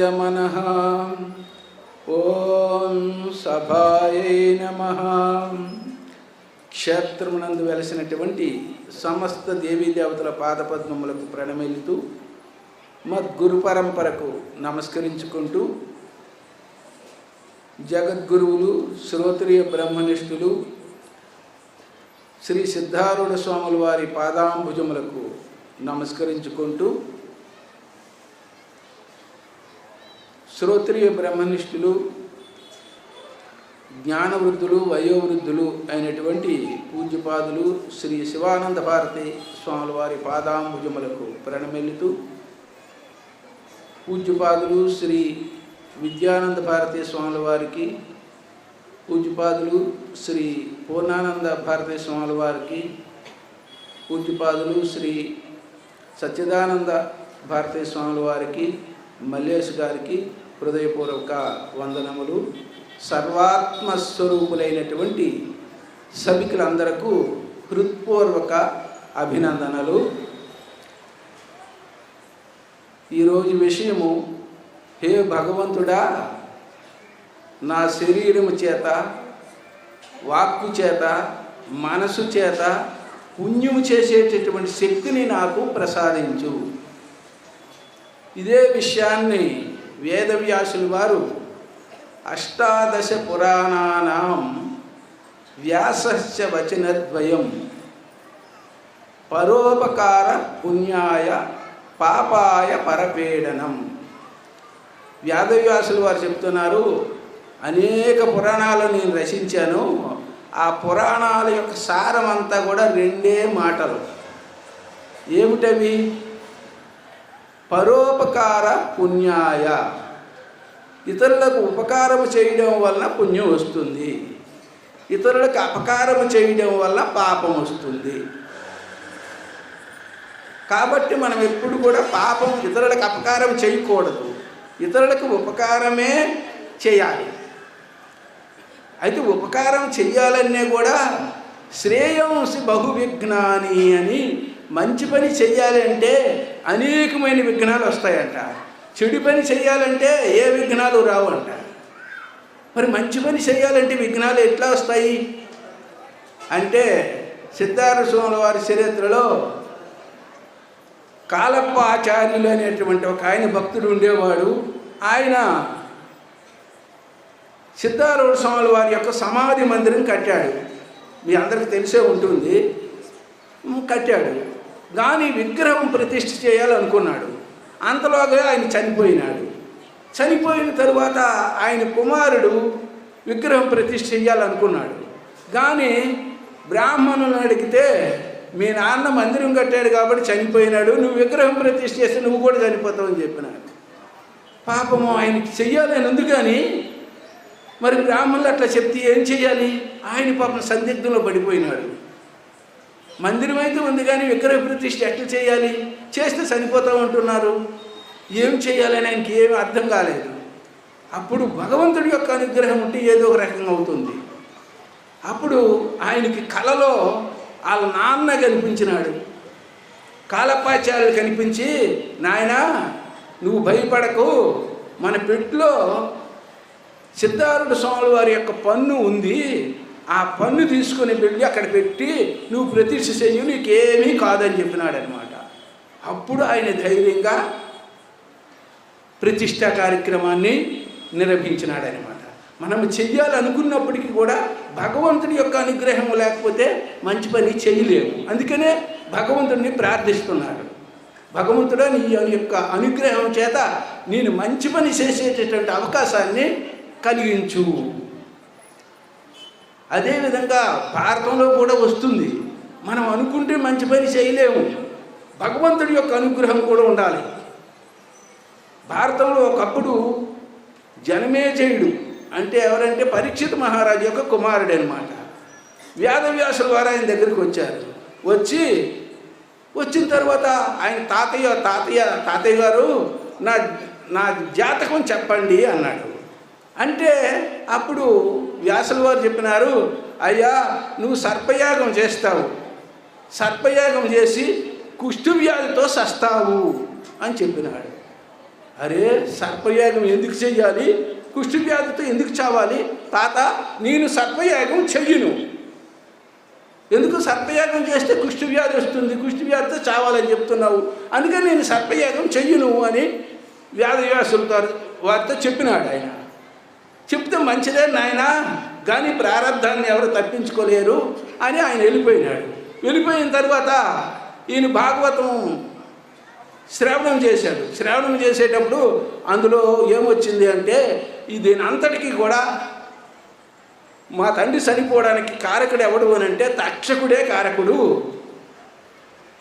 పివాతయ మనః ఓం సభాయే నమ. క్షేత్రమునందు వెలసినటువంటి సమస్త దేవీ దేవతల పాదపద్మములకు ప్రణమిల్లుతూ మద్గురు పరంపరకు నమస్కరించుకుంటూ జగద్గురువులు శ్రోత్రియ బ్రహ్మనిష్ఠులు శ్రీ సిద్ధారూఢ స్వాముల వారి పాదాంబుజములకు నమస్కరించుకుంటూ శ్రోత్రియ బ్రహ్మనిష్ఠులు జ్ఞానవృద్ధులు వయోవృద్ధులు అయినటువంటి పూజ్యపాదులు శ్రీ శివానంద భారతి స్వాముల వారి పాదాంబుజములకు ప్రణమిల్లుతూ పూజ్యపాదులు శ్రీ విద్యానంద భారతీ స్వాముల వారికి పూజ్యపాదులు శ్రీ పూర్ణానంద భారతీ స్వాముల వారికి పూజ్యపాదులు శ్రీ సచ్చిదానంద భారతీ స్వాముల వారికి మల్లేష్ గారికి హృదయపూర్వక వందనములు. సర్వాత్మస్వరూపులైనటువంటి సభికులందరకు హృత్పూర్వక అభినందనలు. ఈరోజు విషయము హే భగవంతుడా నా శరీరము చేత వాక్కు చేత మనసు చేత పుణ్యము చేసేటటువంటి శక్తిని నాకు ప్రసాదించు. ఇదే విషయాన్ని వేదవ్యాసులు వారు అష్టాదశ పురాణానాం వ్యాసస్య వచనద్వయం పరోపకార పుణ్యాయ పాపాయ పరపీడనం. వ్యాధవ్యాసులు వారు చెప్తున్నారు అనేక పురాణాలు నేను రచించాను ఆ పురాణాల యొక్క సారం అంతా కూడా రెండే మాటలు. ఏమిటవి? పరోపకార పుణ్యాయ. ఇతరులకు ఉపకారం చేయడం వలన పుణ్యం వస్తుంది. ఇతరులకు అపకారం చేయడం వల్ల పాపం వస్తుంది. కాబట్టి మనం ఎప్పుడు కూడా పాపం ఇతరులకు అపకారం చేయకూడదు. ఇతరులకు ఉపకారమే చేయాలి. అయితే ఉపకారం చెయ్యాలనే కూడా శ్రేయంసి బహువిఘ్నాని అని మంచి పని చెయ్యాలంటే అనేకమైన విఘ్నాలు వస్తాయంట. చెడు పని చేయాలంటే ఏ విఘ్నాలు రావంట మరి మంచి పని చేయాలంటే విఘ్నాలు ఎట్లా వస్తాయి? అంటే సిద్ధార్థ స్వాముల వారి చరిత్రలో కాలప్ప ఆచార్యులు అనేటువంటి ఒక ఆయన భక్తుడు ఉండేవాడు. ఆయన సిద్ధారూఢ స్వాముల వారి యొక్క సమాధి మందిరం కట్టాడు. మీ అందరికి తెలిసే ఉంటుంది. కట్టాడు. కానీ విగ్రహం ప్రతిష్ఠ చేయాలనుకున్నాడు. అంతలోగా ఆయన చనిపోయినాడు. చనిపోయిన తరువాత ఆయన కుమారుడు విగ్రహం ప్రతిష్ఠ చేయాలనుకున్నాడు. కానీ బ్రాహ్మణులను అడిగితే మీ నాన్న మందిరం కట్టాడు కాబట్టి చనిపోయినాడు. నువ్వు విగ్రహం ప్రతిష్ఠ చేస్తే నువ్వు కూడా చనిపోతావు అని చెప్పినాడు. పాపము ఆయనకి చెయ్యాలని ఉంది కానీ మరి బ్రాహ్మణులు అట్లా చెప్తే ఏం చేయాలి ఆయన పాపం సందిగ్ధంలో పడిపోయినాడు. మందిరం అయితే ఉంది కానీ విగ్రహ ప్రతిష్ఠ ఎట్లా చేయాలి? చేస్తే చనిపోతూ ఉంటున్నారు. ఏం చేయాలని ఆయనకి ఏమి అర్థం కాలేదు. అప్పుడు భగవంతుడి యొక్క అనుగ్రహం ఉంటే ఏదో ఒక రకంగా అవుతుంది. అప్పుడు ఆయనకి కలలో వాళ్ళ నాన్న కనిపించినాడు. కాలపాచార్యులు కనిపించి నాయన నువ్వు భయపడకు. మన పెట్టులో సిద్ధారుడు స్వాముల వారి యొక్క పన్ను ఉంది. ఆ పన్ను తీసుకొని వెళ్ళి అక్కడ పెట్టి నువ్వు ప్రతిష్ఠ చెయ్యి నీకేమీ కాదని చెప్పినాడనమాట. అప్పుడు ఆయన ధైర్యంగా ప్రతిష్ట కార్యక్రమాన్ని నిర్వహించినాడనమాట. మనం చెయ్యాలనుకున్నప్పటికీ కూడా భగవంతుడి యొక్క అనుగ్రహం లేకపోతే మంచి పని చేయలేము. అందుకనే భగవంతుడిని ప్రార్థిస్తున్నాడు. భగవంతుడు నీ యొక్క అనుగ్రహం చేత నేను మంచి పని చేసేటటువంటి అవకాశాన్ని కలిగించు. అదేవిధంగా భారతంలో కూడా వస్తుంది. మనం అనుకుంటే మంచి పని చేయలేము. భగవంతుడి యొక్క అనుగ్రహం కూడా ఉండాలి. భారతంలో ఒకప్పుడు జనమేజయుడు అంటే ఎవరంటే పరీక్షిత్ మహారాజు యొక్క కుమారుడు అనమాట వ్యాధవ్యాసుల వారు ఆయన దగ్గరికి వచ్చారు. వచ్చి వచ్చిన తర్వాత ఆయన తాతయ్య తాతయ్య తాతయ్య గారు నా నా జాతకం చెప్పండి అన్నాడు. అంటే అప్పుడు వ్యాసుల వారు చెప్పినారు అయ్యా నువ్వు సర్పయాగం చేస్తావు. సర్పయాగం చేసి కుష్ఠవ్యాధితో సస్తావు అని చెప్పినాడు. అరే సర్పయాగం ఎందుకు చెయ్యాలి కుష్ఠవ్యాధితో ఎందుకు చావాలి? తాత నేను సర్పయాగం చెయ్యను. ఎందుకు సర్పయాగం చేస్తే కుష్ఠువ్యాధి వస్తుంది? కుష్ఠువ్యాధితో చావాలని చెప్తున్నావు. అందుకని నేను సర్పయాగం చెయ్యను అని వ్యాధవ్యాసులతో వారితో చెప్పినాడు ఆయన. చెప్తే మంచిదే నాయన కానీ ప్రారంధాన్ని ఎవరు తప్పించుకోలేరు అని ఆయన వెళ్ళిపోయినాడు. వెళ్ళిపోయిన తర్వాత ఈయన భాగవతం శ్రవణం చేశాడు. శ్రవణం చేసేటప్పుడు అందులో ఏమొచ్చింది అంటే ఇది దీని అంతటికీ కూడా మా తండ్రి చనిపోవడానికి కారకుడు ఎవడు అని అంటే తక్షకుడే కారకుడు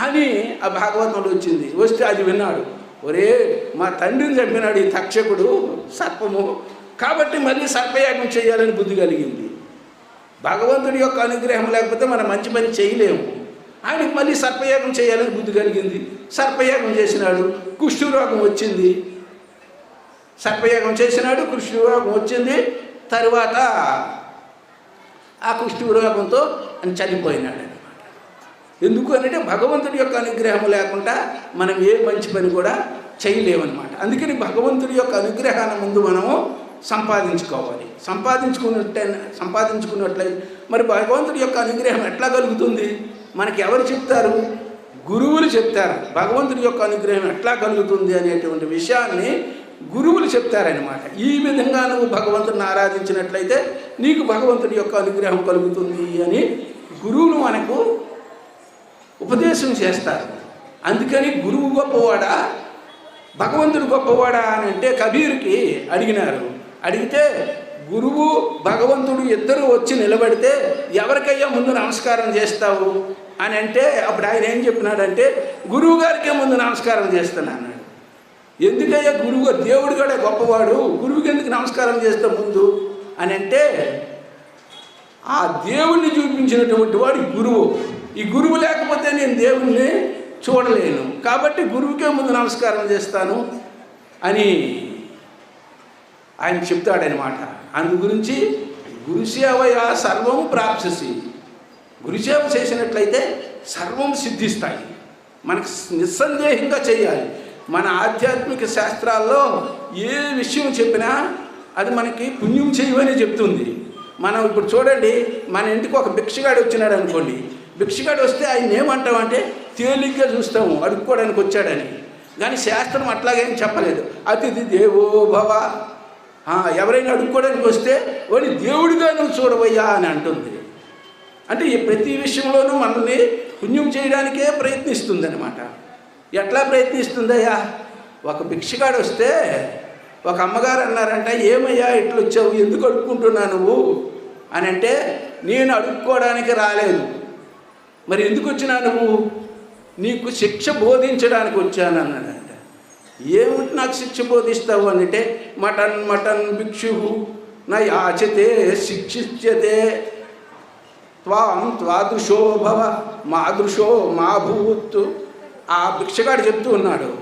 అని ఆ భాగవతంలో వచ్చింది. వస్తే అది విన్నాడు. ఒరే మా తండ్రిని చంపినాడు ఈ తక్షకుడు సర్పము. కాబట్టి మళ్ళీ సర్పయాగం చేయాలని బుద్ధి కలిగింది. భగవంతుడి యొక్క అనుగ్రహం లేకపోతే మనం మంచి పని చేయలేము. ఆయనకి మళ్ళీ సర్పయాగం చేయాలని బుద్ధి కలిగింది. సర్పయాగం చేసినాడు కుష్ఠురోగం వచ్చింది. సర్పయాగం చేసినాడు కుష్ఠురోగం వచ్చింది. తరువాత ఆ కుష్ఠురోగంతో ఆయన చనిపోయినాడు అనమాట ఎందుకు అంటే భగవంతుడి యొక్క అనుగ్రహం లేకుండా మనం ఏ మంచి పని కూడా చేయలేమన్నమాట అందుకని భగవంతుడి యొక్క అనుగ్రహాన్ని ముందు మనము సంపాదించుకోవాలి. సంపాదించుకున్నట్టే సంపాదించుకున్నట్లయితే మరి భగవంతుడి యొక్క అనుగ్రహం ఎట్లా కలుగుతుంది? మనకి ఎవరు చెప్తారు? గురువులు చెప్తారు. భగవంతుడి యొక్క అనుగ్రహం ఎట్లా కలుగుతుంది అనేటువంటి విషయాన్ని గురువులు చెప్తారనమాట ఈ విధంగా నువ్వు భగవంతుని ఆరాధించినట్లయితే నీకు భగవంతుడి యొక్క అనుగ్రహం కలుగుతుంది అని గురువులు మనకు ఉపదేశం చేస్తారు. అందుకని గురువు గొప్పవాడా? భగవంతుడు గొప్పవాడా అని అంటే కబీర్కి అడిగినారు. అడిగితే గురువు భగవంతుడు ఇద్దరు వచ్చి నిలబడితే ఎవరికయ్యా ముందు నమస్కారం చేస్తావు? అని అంటే అప్పుడు ఆయన ఏం చెప్పినాడంటే గురువు గారికే ముందు నమస్కారం చేస్తున్నాను ఎందుకయ్యా గురువు దేవుడు కూడా గొప్పవాడు. గురువుకి ఎందుకు నమస్కారం చేస్తా ముందు? అని అంటే ఆ దేవుణ్ణి చూపించినటువంటి వాడు ఈ గురువు. ఈ గురువు లేకపోతే నేను దేవుణ్ణి చూడలేను. కాబట్టి గురువుకే ముందు నమస్కారం చేస్తాను అని ఆయన చెప్తాడనమాట. అందు గురించి గురుసేవయ సర్వం ప్రాప్ససి గురుసేవ చేసినట్లయితే సర్వం సిద్ధిస్తాయి. మనకు నిస్సందేహంగా చేయాలి. మన ఆధ్యాత్మిక శాస్త్రాల్లో ఏ విషయం చెప్పినా అది మనకి పుణ్యం చేయమని చెప్తుంది. మనం ఇప్పుడు చూడండి మన ఇంటికి ఒక భిక్షగాడు వచ్చినాడు అనుకోండి. భిక్షగాడు వస్తే ఆయన ఏమంటామంటే తేలిగ్గా చూస్తాము అడుక్కోవడానికి వచ్చాడని. కానీ శాస్త్రం అట్లాగేం చెప్పలేదు. అతిథి దేవో భవ ఎవరైనా అడుక్కోవడానికి వస్తే వాడిని దేవుడిగా నువ్వు చూడవయ్యా అని అంటుంది. అంటే ఈ ప్రతి విషయంలోనూ మనల్ని పుణ్యం చేయడానికే ప్రయత్నిస్తుంది అనమాట ఎట్లా ప్రయత్నిస్తుందయ్యా? ఒక భిక్షగాడు వస్తే ఒక అమ్మగారు అన్నారంట ఏమయ్యా ఇట్లా వచ్చావు? ఎందుకు అడుక్కుంటున్నా నువ్వు? అని అంటే నేను అడుక్కోవడానికి రాలేదు. మరి ఎందుకు వచ్చినా నువ్వు? నీకు శిక్ష బోధించడానికి వచ్చాను అన్నాడు. ఏమిటి నాకు శిక్ష బోధిస్తావు అంటే మటన్ మటన్ భిక్షు. నా యాచతే శిక్షిష్యతే. త్వాం త్వాదృశో భవ మాదృశో మా భూత్. ఆ భిక్షగాడు చెప్తూ ఉన్నాడు.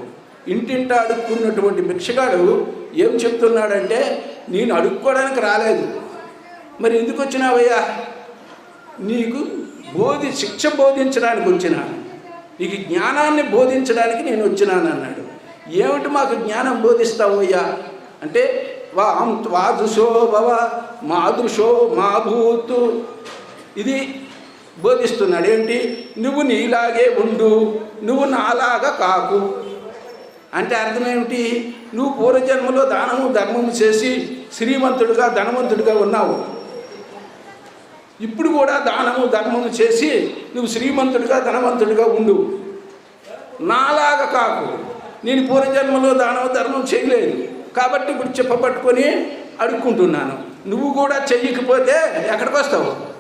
ఇంటింట అడుక్కున్నటువంటి భిక్షగాడు ఏం చెప్తున్నాడంటే నేను అడుక్కోవడానికి రాలేదు. మరి ఎందుకు వచ్చినావయ్యా? నీకు బోధి శిక్ష బోధించడానికి వచ్చినాను నీకు జ్ఞానాన్ని బోధించడానికి నేను వచ్చినాను అన్నాడు ఏమిటి మాకు జ్ఞానం బోధిస్తావయ్యా అంటే వాం త్వాదృశో భవ మాదృశో మా భూతు. ఇది బోధిస్తున్నాడు. ఏంటి? నువ్వు నీలాగే ఉండు నువ్వు నాలాగా కాకు. అంటే అర్థమేమిటి నువ్వు పూర్వజన్మలో దానము ధర్మము చేసి శ్రీమంతుడిగా ధనవంతుడిగా ఉన్నావు. ఇప్పుడు కూడా దానము ధర్మము చేసి నువ్వు శ్రీమంతుడిగా ధనవంతుడిగా ఉండు. నాలాగా కాకు. నేను పూర్వజన్మలో దానవ ధర్మం చేయలేదు. కాబట్టి ఇప్పుడు చెప్పబట్టుకొని అడుక్కుంటున్నాను. నువ్వు కూడా చెయ్యకపోతే ఎక్కడికి వస్తావు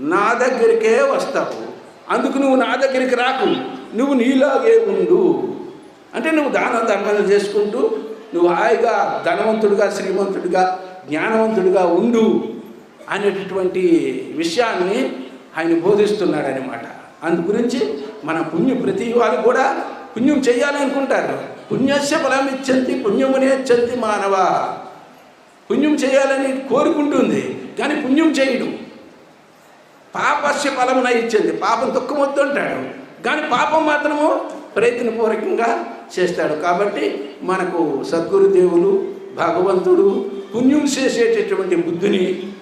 నా దగ్గరికే వస్తావు. అందుకు నువ్వు నా దగ్గరికి రాకు. నువ్వు నీలాగే ఉండు. అంటే నువ్వు దాన ధర్మాలు చేసుకుంటూ నువ్వు హాయిగా ధనవంతుడిగా శ్రీమంతుడిగా జ్ఞానవంతుడిగా ఉండు అనేటటువంటి విషయాన్ని ఆయన బోధిస్తున్నాడనమాట అందు గురించి మన పుణ్య ప్రతి వాళ్ళు కూడా పుణ్యం చేయాలనుకుంటారు పుణ్యస్య ఫలం ఇచ్చంతి పుణ్యమునేచ్చంతి మానవ. పుణ్యం చేయాలని కోరుకుంటుంది కానీ పుణ్యం చేయడు. పాపస్య ఫలమున ఇచ్చింది పాపం దుఃఖం వద్దంటాడు కానీ పాపం మాత్రము ప్రయత్నపూర్వకంగా చేస్తాడు. కాబట్టి మనకు సద్గురుదేవులు భగవంతుడు పుణ్యం చేసేటటువంటి బుద్ధిని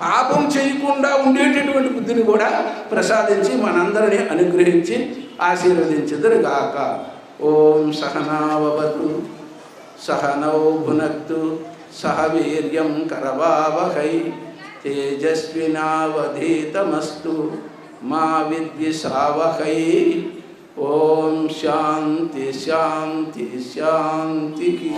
పాపం చేయకుండా ఉండేటటువంటి బుద్ధిని కూడా ప్రసాదించి మనందరినీ అనుగ్రహించి आशीर्वदिंचदुर्गाक। ओं सहनावतु सहनौ भुन सह वीर करवावह। तेजस्विनावधीतमस्तु, मा विद्विषावहै। ओम शांति शांति शांति की